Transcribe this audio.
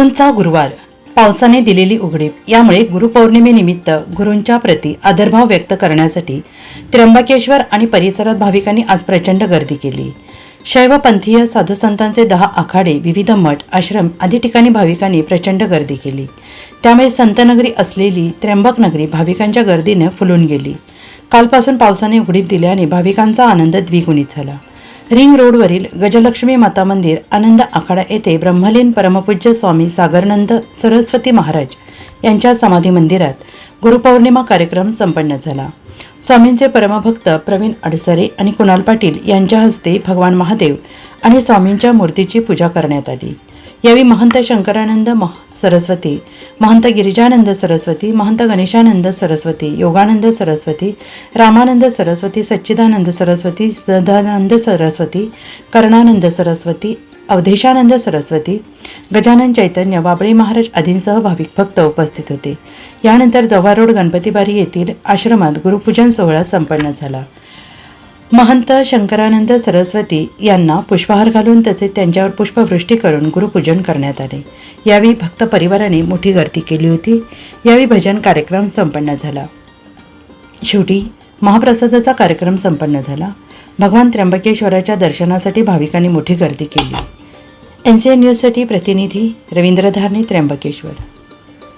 गुरूंचा गुरुवार. पावसाने दिलेली उघडीप. यामुळे गुरुपौर्णिमेनिमित्त गुरूंच्या प्रती आदरभाव व्यक्त करण्यासाठी त्र्यंबकेश्वर आणि परिसरात भाविकांनी आज प्रचंड गर्दी केली. शैवपंथीय साधुसंतांचे दहा आखाडे विविध मठ आश्रम आदी ठिकाणी भाविकांनी प्रचंड गर्दी केली. त्यामुळे संतनगरी असलेली त्र्यंबकनगरी भाविकांच्या गर्दीनं फुलून गेली. कालपासून पावसाने उघडीप दिल्याने भाविकांचा आनंद द्विगुणित झाला. रिंग रोडवरील गजलक्ष्मी माता मंदिर आनंद आखाडा येथे ब्रह्मलीन परमपूज्य स्वामी सागरनंद सरस्वती महाराज यांच्या समाधी मंदिरात गुरुपौर्णिमा कार्यक्रम संपन्न झाला. स्वामींचे परमभक्त प्रवीण अडसरे आणि कुणाल पाटील यांच्या हस्ते भगवान महादेव आणि स्वामींच्या मूर्तीची पूजा करण्यात आली. यावेळी महंत शंकरानंद महा सरस्वती महंत गिरिजानंद सरस्वती महंत गणेशानंद सरस्वती योगानंद सरस्वती रामानंद सरस्वती सच्चिदानंद सरस्वती सदानंद सरस्वती कर्णानंद सरस्वती अवधेशानंद सरस्वती गजानन चैतन्य बाबळे महाराज आदींसह भाविक भक्त उपस्थित होते. यानंतर जव्हार रोड गणपतीबारी येथील आश्रमात गुरुपूजन सोहळा संपन्न झाला. महंत शंकरानंद सरस्वती यांना पुष्पहार घालून तसेच त्यांच्यावर पुष्पवृष्टी करून गुरुपूजन करण्यात आले. यावेळी भक्त परिवाराने मोठी गर्दी केली होती. यावेळी भजन कार्यक्रम संपन्न झाला. शेवटी महाप्रसादाचा कार्यक्रम संपन्न झाला. भगवान त्र्यंबकेश्वराच्या दर्शनासाठी भाविकांनी मोठी गर्दी केली. एन सी एन न्यूजसाठी प्रतिनिधी रवींद्र धारणे त्र्यंबकेश्वर.